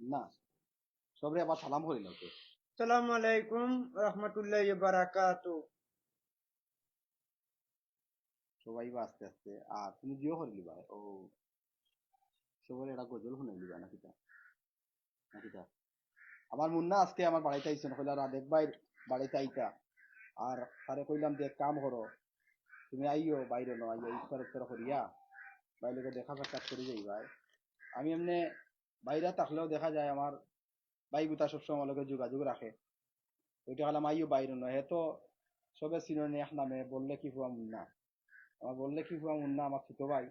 না সবরে আবার সালাম করিল তো। সালাম আলাইকুম রহমতুল্লাহ বারাকাতু সবাই বা আস্তে আস্তে আর তুমি জিও করিলি ভাই ও সবার এটা গজল শুনাইলি বা নাকি তা? নাকি তা? আমার মুন্না আজকে আমার বাড়িতে আইসেন কইলা রাধেক ভাই বাড়িতে আইতা। আর তারে কইলাম যে কাম করো তুমি আইও বাইরে ন আইয়া উত্তর করিয়া বাইরে দেখা সাক্ষাৎ করে যাই ভাই আমি এমনি বাইরে থাকলেও দেখা যায় আমার ভাই বুতা সবসময় আমার লগে যোগাযোগ রাখে। ওইটা হলাম আইও বাইরে নয় হে তো সবে চিননি এক নামে বললে কি হুয়া মুন্না? আমার বললে কি হুয়া মুন্না আমার ছোট ভাই?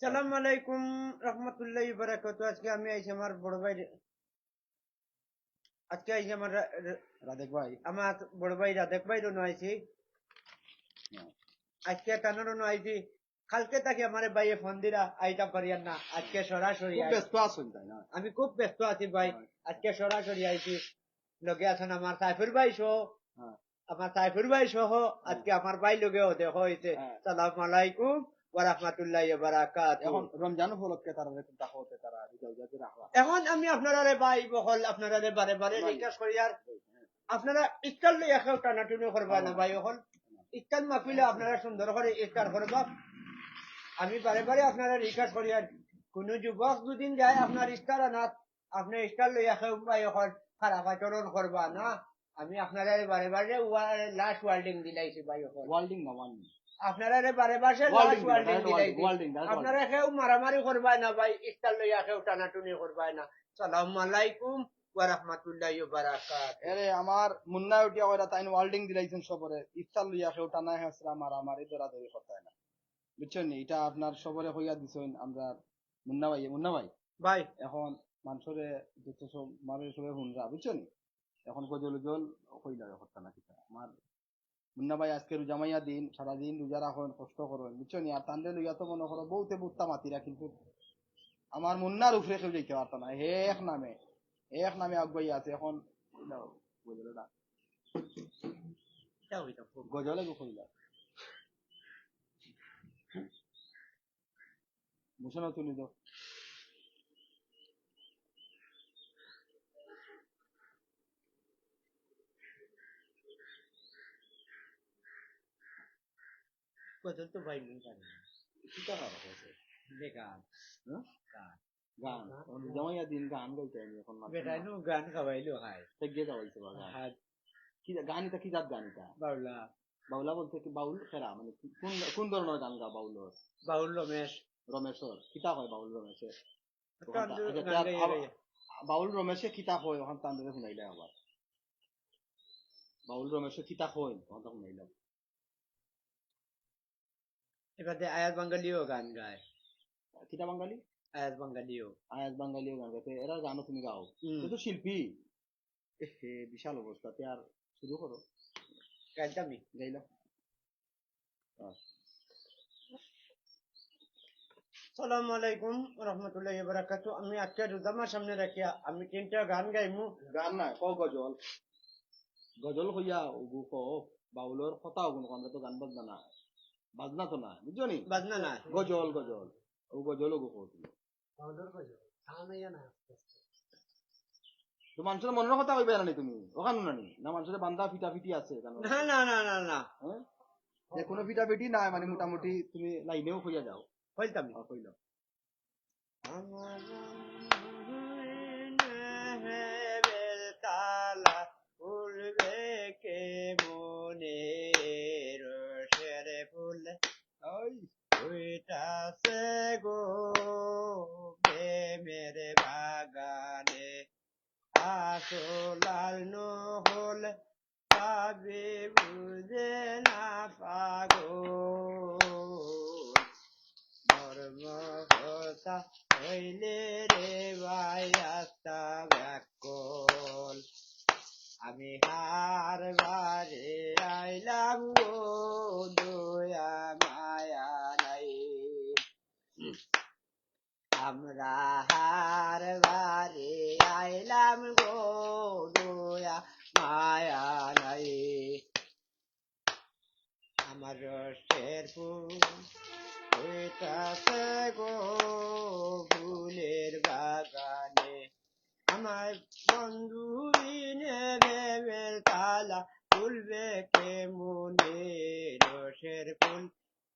সালাম আলাইকুম রহমতুল্লাহ বারাকাতু আজকে আমি আইছি আমার বড় ভাই আজকে আইছি আমার রাধেক ভাই। আমার বড় ভাই রাধেক ভাই রনো আইছি। হ্যাঁ। আজকে টানো রনো আইছি। কালকে তাকে আমার ভাইয়ে ফোন দিলা আইতা পারিয়ান না আজকে সরাসরি ব্যস্ত আছেন তাই না? আমি খুব ব্যস্ত আছি ভাই আজকে সরাসরি আইছি। লগে আছেন আমার সাইফুর ভাই সহ। হ্যাঁ। আমার সাইফুর ভাই সহ আজকে আমার ভাই লগেও দেখা হয়েছে হ্যাঁ। সালাম আলাইকুম এখন রমজান উপলক্ষে তারা হতে তারা বিজয় জাতি রাখা এখন আমি আপনারা ভাই বহল আপনারা বারে বারে। রিকোয়েস্ট করি আর আপনারা ইফতার টানাটুনি করবা না ভাই এখন ইফতার মাহফিলে আপনারা সুন্দর করে ইফতার করবা। আমি বারে বারে আপনারা রিকোয়েস্ট করি আর কোন যুবক দুদিন যায় আপনার ইফতার আনাত আপনি ইফতার লই এখানে ভাই এখন খারাপ আচরণ করবা না। আমি আপনারা বারে বারে লাস্ট ওয়ার্ল্ডিং দিলাইছি ভাই ওয়ার্ল্ডিং না ওয়ার্ল্ডিং আপনারা বারে বারে ওয়ার্ল্ডিং লাস্ট ওয়ার্ল্ডিং দিলাইছি। আপনারা কেউ মারামারি করবাই না ভাই ইফতার লইয়া কেউ টানাটুনি করবাই না। সালাম আলাইকুম ওয়া রাহমাতুল্লাহি ওয়া বারাকাতুহু। এরে আমার মুন্না উঠিয়া কইরা তাইন ওয়ার্ল্ডিং দিলাইছেন সবরে ইফতার লইয়া কেউ টানা হেসরা এই দরা দরি কথা না। বুঝছেন? এটা আপনার সবরে হইয়া দিছেন আমরা মুন্না ভাই মুন্না ভাই। ভাই এখন মানুষরে যত সব মানুষ সবে হুনরা বুঝছেন? নি? এখন গজল উজল কইলা কথা না কিতা? আমার মুন্না ভাই আজকে রোজা মাইয়া দিন সারাদিন রোজা রাখেন কষ্ট করেন বুঝছেন? আর তান্ডে লইয়া তো মনে করো বহুতে বুত্তা মাতিরা কিন্তু আমার মুন্নার উপরে কেউ যাইতে পারতো না। হে এক নামে এক নামে আগুয়াই আছে। এখন হইতাম খুব। গজলে গো কইলা মুসনা তুলি দাও গজল তো ভাই মুই পারি হয়েছে বেকার? গান। গান। জামাইয়া দিন গান গাইতে আমি এখন বেটাই গান খাওয়াইলো খাই তেগে যাওয়াইছে বা গান কি গান এটা কি জাত গান এটা? বাউলা। বাউলা বলতে কি বাউল খেরা মানে কোন কোন ধরনের গান গা বাউলর? বাউল রমেশ। রমেশর কিতা হয় বাউল গাইয়া। বাউল রমেশে কিতা হয় ওখান তান্ডরে শুনাইলে আবার। বাউল রমেশে কিতা হয় ওখান তা শুনাইলাম এবারে আয়াত বাঙালিও গান গায়। কিতা বাঙালি আয়াত বাঙালিও আয়াজ বাঙালিও গান গাইতে এরা গানও তুমি গাও? হুম, তুই তো শিল্পী। এহে বিশাল অবস্থা। তে আর শুরু করো। গাইতামি। গাইলাম। সালাম আলাইকুম রহমতুল্লাহি বারাকাতু আমি আজকে রোজামার সামনে রাখিয়া আমি তিনটা গান গাইমু। গান নাই ক গজল। গজল হইয়া ওগু ক বাউলর কথা ওগুন আমরা তো গান বাজনা না বাজনা তো না বুঝছ নি? বাজনা নাই। গজল গজল। ও গজল ওগু কৌছিল তো মানুষের মনের কথা কইবে না তুমি? ওখানে না নি? না মানুষের বান্দা ফিটা ফিটি আছে না না না না না? যে কোনো ফিটা ফিটি নাই মানে মোটামুটি তুমি লাইনেও হইয়া যাও। আর কইলাম আমার তালা উড়বে কে মনে রসের ফুল ওই উইটাছে গো প্রেমের বাগানে আসলাল নহল পাবে বুঝে না পাগো মর্ম কথা হইলে রে ভাই আস্তা ব্যাকল আমি হার বারে আইলাম গো দয়া মায়া নাই আমরা হার বারে আইলাম গো দয়া মায়া নাই আমার রসের ফুল হইতাছে গো ফুলের বাগান আমায় বন্ধু তালা খুলবে কে মনে রসের ফুল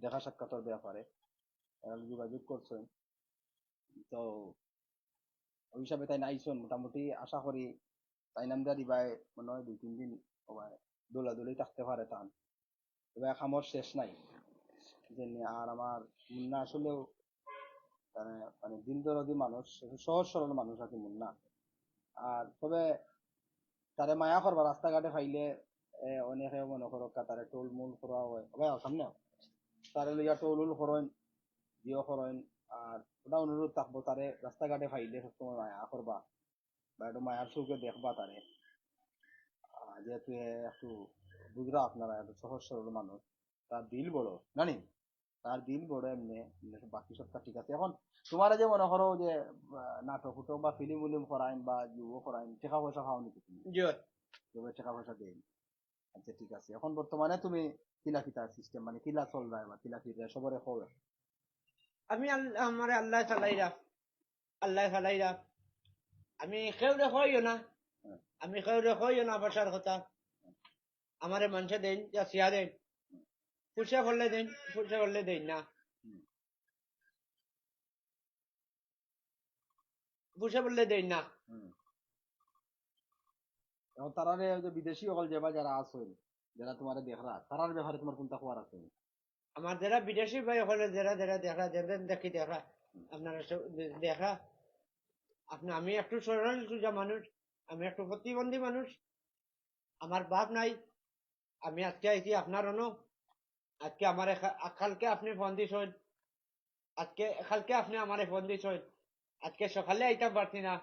দেখা সাক্ষাতের ব্যাপারে। যোগাযোগ করছেন, তো ওই হিসাবে তাই নাইছেন মোটামুটি আশা করি তাই নাম দিয়া দিবাই মনে হয় দুই তিন দিন সবাই দোলাদুলি থাকতে পারে তান। এবার খামর শেষ নাই। আর আমার মুন্না আসলেও মানে মানে দিন দরদি মানুষ, সহজ সরল মানুষ আর কি মুন্না। আর তবে তারে মায়া করবা, রাস্তাঘাটে ফাইলে অনেকে মনে করো তারে টোল মুল করা হয়। সামনে। তারে লইয়া টোল উল করেন জিও করেন আর ওটা অনুরোধ থাকব তারে রাস্তাঘাটে ফাইলে সবসময় মায়া করবা বা একটু মায়ার চোখে দেখবা তারে যেহেতু একটু বুঝরা আপনারা একটু সহজ সরল মানুষ তার দিল বড় জানি তার দিল বড় এমনি বাকি সবটা ঠিক আছে এখন তোমার যে মনে করো যে নাটক উটক বা ফিল্ম উলিম করাইন বা যুব করাইন টাকা পয়সা খাও নাকি তুমি? টাকা পয়সা দেন আচ্ছা ঠিক আছে। এখন বর্তমানে তুমি মানে কিতা সবরে খবর আমি আমার আল্লাহ চালাইরা আল্লাহ চালাইরা আমি কেউরে না। আমি কেউরে কইও না বাসার কথা আমারে মানুষে দেন যা সিয়া দেন পয়সা করলে দেন পয়সা করলে দেন না। পয়সা বললে দেন না। এখন যে বিদেশি সকল যেবা যারা আছে যারা তোমার দেখরা, তারার ব্যাপারে তোমার কোনটা খবর আছে? আমার যারা বিদেশি ভাই হলে যারা যারা দেখা যাদের দেখি দেখা আপনারা দেখা আপনি, আমি একটু সরল সোজা মানুষ, আমি একটু প্রতিবন্ধী মানুষ। আমার বাপ নাই, আমি আজকে আইছি আপনার অন। আজকে আমার কালকে আপনি ফোন দিছেন। আজকে, কালকে আপনি আমারে ফোন দিছেন। আজকে সকালে আইতাম পারছি না।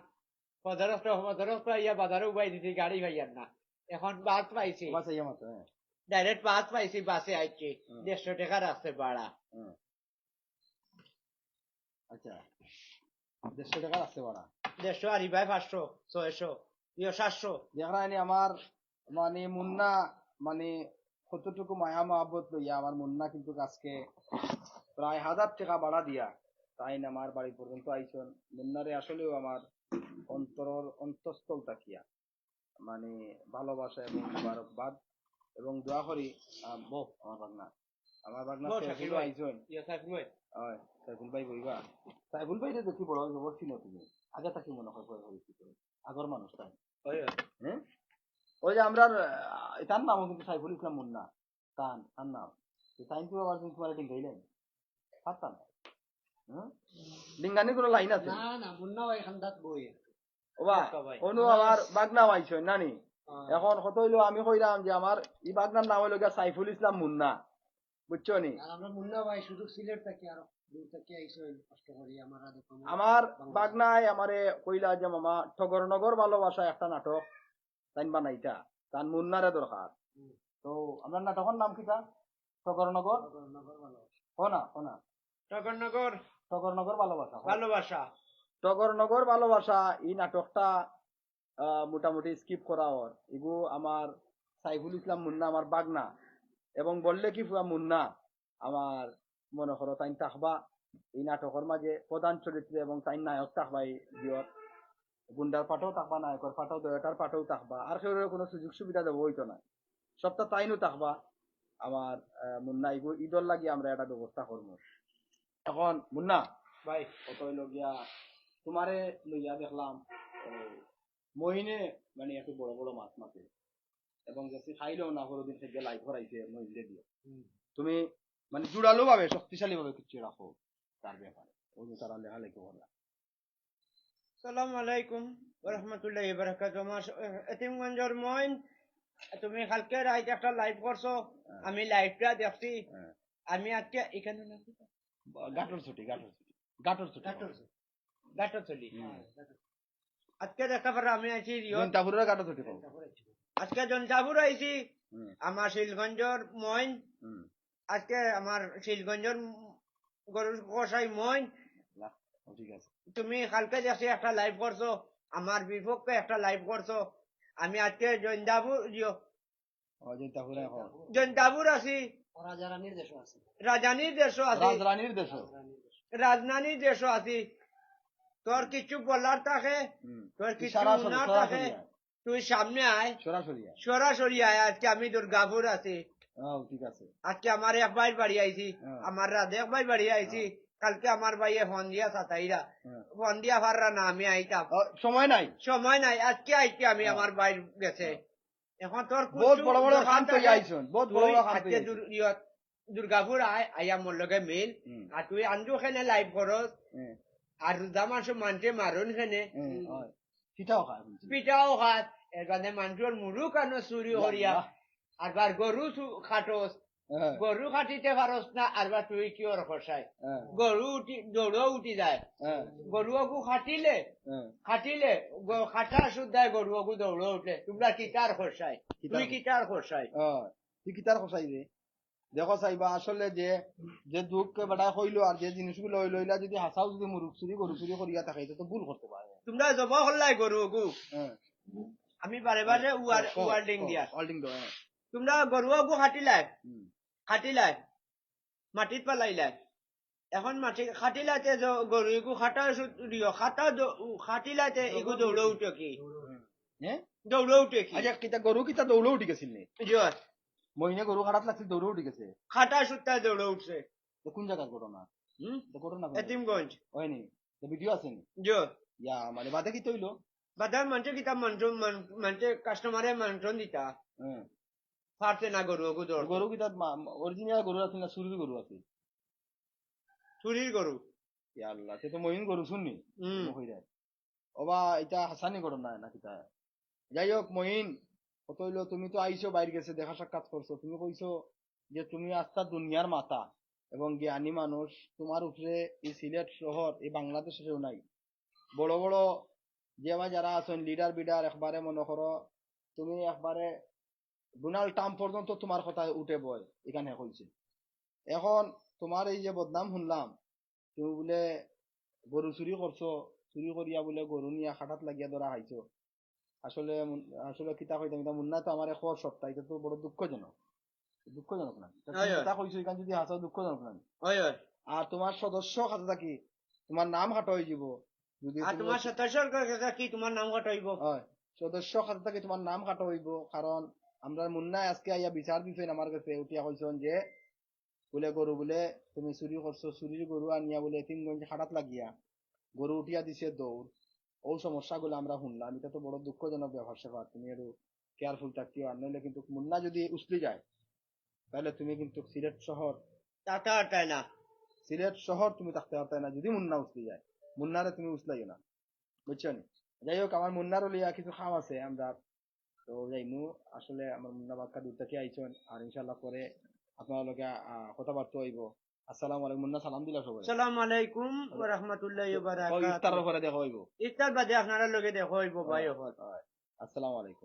পদারস্ত পদারস্ত আইয়া বাজারে উবাই দিছি, গাড়ি ভাইয়ার না। এখন বাস পাইছি। মতো হ্যাঁ। ডাইরেক্ট বাস পাইছি বাসে আইছি। দেড়শো টাকা রাস্তায় ভাড়া। আচ্ছা দেড়শো আছে বাড়া দেড়শো আর পাঁচশো ছয়শো ইয়ে সাতশো। এনে আমার মানে মুন্না মানে কতটুকু মায়া মহাব্বত লইয়া আমার মুন্না কিন্তু আজকে প্রায় হাজার টাকা বাড়া দিয়া তাই না আমার বাড়ি পর্যন্ত আইসন। মুন্নারে আসলেও আমার অন্তরর অন্তঃস্থল তাকিয়া মানে ভালোবাসা এবং মুবারকবাদ। এবং দোয়া করি বহ আমার বাগনা আমার বাগনা শাকিল ভাই। ইয়ে সাইফুল ভাই। হয় সাইফুল ভাই বইবা। সাইফুল ভাই দেখি বড় খবর ছিল তুমি। আগে তাকে মনে হয় পরে হয়েছিল আগর মানুষ তাই। হ্যাঁ ওই যে আমরা তার নামও কিন্তু সাইফুল ইসলাম মুন্না। তান তার নাম। তো তাই তো আবার তুমি তোমার ডিঙ্গাইলেন পারতাম হ্যাঁ? ডিঙ্গানি কোনো লাইন আছে? না না মুন্না ভাই খান্দাত বই। বা। অনু আমার বাগনা পাইছো নানি? এখন কত হইল আমি কইলাম যে আমার ই বাগনার নাম হইল সাইফুল ইসলাম মুন্না। বুঝছ নি আমরা মুন্না ভাই শুধু সিলেট থেকে আর দূর থেকে আইসো কষ্ট করি আমার বাগনায় আমারে কইলা যে মামা ঠগরনগর ভালোবাসা একটা নাটক মুন্নারে দরকার। তো আমার নাটকের নাম কিটা ঠগরনগর হনা হনা টগরনগর টগরনগর ভালোবাসা। ভালোবাসা। টগরনগর ভালোবাসা, এই নাটকটা মোটামুটি স্কিপ করা ওর। এগু আমার সাইফুল ইসলাম মুন্না আমার বাগনা। এবং বললে কি পুরা মুন্না? আমার মনে করো তাই থাকবা এই নাটকের মাঝে প্রধান চরিত্রে এবং তাই নায়ক থাকবা এই গুন্ডার পাঠও থাকবা নায়কের পাঠও দয়টার পাঠও থাকবা আর কেউ কোনো সুযোগ সুবিধা দেবো হইতো না। সবটা তাইনও থাকবা আমার মুন্না, ইগু, ঈদর লাগি আমরা একটা ব্যবস্থা করব এখন, মুন্না? ভাই, কত হইল তোমারে লইয়া দেখলাম মহিনে মানে একটু বড় বড় মাছ মাছে। এবং যাতে খাইলেও না দিন থেকে লাইফ করাইছে মহিলে দিয়ে তুমি মানে জোরালো ভাবে শক্তিশালী ভাবে কিছু রাখো তার ব্যাপারে। ওই যে তারা লেখা লেখে বলা সালাম আলাইকুম রহমতুল্লাহ বারাকাত আমার এতিমগঞ্জের মইন তুমি কালকে রাইতে একটা লাইভ করছ আমি লাইভটা দেখছি। হ্যাঁ। আমি আজকে এখানে গাটর ছুটি গাটর ছুটি গাটর ছুটি। গাটর গাটর চলি আজকে দেখা পারে আমি আছি জনতাপুরের আজকে জনতাপুর আইছি। আমার শিলগঞ্জর মইন। আজকে আমার শিলগঞ্জর গরুর কষাই মইন। ঠিক আছে। তুমি কালকে দেখছি একটা লাইভ করছ আমার বিপক্ষে একটা লাইভ করছ আমি আজকে জৈন্দাপুর আছি। রাজারানীর দেশও আছে। রাজানির দেশও আছি। রাজরানীর দেশ রাজধানীর দেশও আছি। তোর কিছু বলার থাকে? তোর কিছু সরাসরি থাকে? তুই সামনে আয়। সরাসরি সরাসরি আয়। আজকে আমি দুর্গাপুর আছি। ঠিক আছে। আজকে আমার এক ভাই বাড়ি আইছি। আমার রাধে এক ভাই বাড়ি আইছি। কালকে আমার ভাইয়ে ফোন দিয়া সাতাইরা। ফোন দিয়া ফাররা না আমি আইতাম সময় নাই? সময় নাই। আজকে আইতে আমি। আমার ভাই গেছে এখন তোর বহুত কিছু বড় বড় খান তো আইছন বহুত বড় বড় খান তো আজকে দুর- ইয়ত দুর্গাপুর আয়। আইয়া মোর লগে মিল। আর তুই আনজু খেনে লাইভ করস। আৰু দাম আছো মানুহে মাৰোন সেনে পিঠাও খায় পিঠাও খায় এবাৰ মানুহৰ মূৰো কাণ চুৰি সৰিয়া আৰু বাৰ গৰু খাটোস গৰু খাটিতে পাৰচ না আৰু বাৰ কি কিয় ৰখচাই গৰু উঠি দৌৰ উঠি যায় গৰুকো খাটিলে খাটিলে খাটা শুদ্ধাই গৰুকো দৌৰ উঠে তোমাৰ কিতাৰ খৰচাই তুমি কিতাৰ খৰচাই অ তুমি কিতাৰ খৰচাই যে দেখো চাইবা আসলে যে যে দুঃখ বেটা হইল আর যে জিনিসগুলো হইল এগুলা যদি হাসাও যদি মুরুখ চুরি গরু চুরি করিয়া থাকে তো ভুল করতে পারে তোমরা জব হল্লাই গরুয়াকু হ্যাঁ আমি বারে বারে উয়ার ওয়ার্ডিং দিয়া। ওয়ার্ডিং দাও। তোমরা গরুয়াকু খাটিলাই। হুম, খাটিলাই। মাটিত পেলাইলাই। এখন মাটি খাটিলাতে গরুকু খাটা দিও খাটা খাটিলাতে এগু দৌড়ো উঠে। কি? হ্যাঁ? দৌড়ো উঠে কি? আচ্ছা কিতা গরু কিতা দৌড়ে উঠি গেছিল নি? মহিনে গরু খারাপ লাগছিল দৌড়ে উঠি গেছে। খাটা সুত্তায় দৌড়ে উঠছে। তো কোন জায়গার ঘটনা? হুম? ঘটনা? এতিমগঞ্জ। হয়নি ভিডিও আছে নি ইয়া মানে বাদে কি তৈলো? কাস্টমারে দিতা। পারছে না গরুকু দৌড় গরু কিতা অরিজিনাল গরু আছে না চুরির গরু আছে চুরির গরু ইয়া আল্লাহ সে তো মহিন গরু শুননি হুম অবা এটা হাসানি ঘটনা না কিতা। যাই হোক মহিন কত হইল তুমি তো আইছো বাইরে গেছে, দেখা সাক্ষাৎ করছ। তুমি কইছো যে তুমি আস্তা দুনিয়ার মাতা এবং জ্ঞানী মানুষ। তোমার উপরে এই সিলেট শহর, এই বাংলাদেশেও নাই। বড় বড় যে আমার যারা আছেন লিডার বিডার, একবারে মনে করো, তুমি একবারে ডোনাল্ড ট্রাম্প পর্যন্ত তোমার কথা উঠে বয়, এখানে কইছে। এখন তোমার এই যে বদনাম শুনলাম, তুমি বলে গরু চুরি করছ, চুরি করিয়া বলে গরু নিয়া খাটাত লাগিয়া ধরা খাইছো। আসলে আসলে কিতা কইতাম এটা মুন্না তো আমার এখর সপ্তাহ এটা তো বড় দুঃখজনক। দুঃখজনক না। কিতা কইছো এখান যদি হাসাও দুঃখজনক না। আর তোমার সদস্য খাতে থাকি তোমার নাম হাটা হয়ে যাব যদি আর তোমার সদস্যর কাছে কি তোমার নাম ঘটাইব হয়। সদস্য খাতে থাকি তোমার নাম কাটা হইব। কারণ আমরা মুন্নায় আজকে আইয়া বিচার দিছেন আমার কাছে উঠিয়া কইছেন যে বলে গরু বলে তুমি চুরি করছ চুরির গরু আনিয়া বলে তিনগঞ্জ খাটাত লাগিয়া গরু উঠিয়া দিছে দৌড়। ও সমস্যা গুলো আমরা শুনলাম এটা তো বড় দুঃখজনক ব্যাপার স্যাপার তুমি একটু কেয়ারফুল থাকিও আর নইলে কিন্তু মুন্না যদি উসলি যায় তাহলে তুমি কিন্তু সিলেট শহর তাতে আটাই না। সিলেট শহর তুমি থাকতে পারতে না যদি মুন্না উসলি যায়। মুন্নারে তুমি উসলাইও না বুঝছ নি? যাই হোক আমার মুন্নার লিয়া কিছু খাম আছে আমরা তো যাইমু। আসলে আমার মুন্না বাক্কা দূর থেকে আইছেন আর ইনশাল্লাহ পরে আপনার লগে কথাবার্তা হইব। আসসালামু আলাইকুম মুন্না সালাম দিলা সবাই সালাম আলাইকুম ওয়া রাহমাতুল্লাহি ওয়া ও বারাকাতুহু ইফতারের পরে দেখা হইব। ইফতার বাদে আপনারা লগে দেখো হইব ভাই আসসালামু আলাইকুম।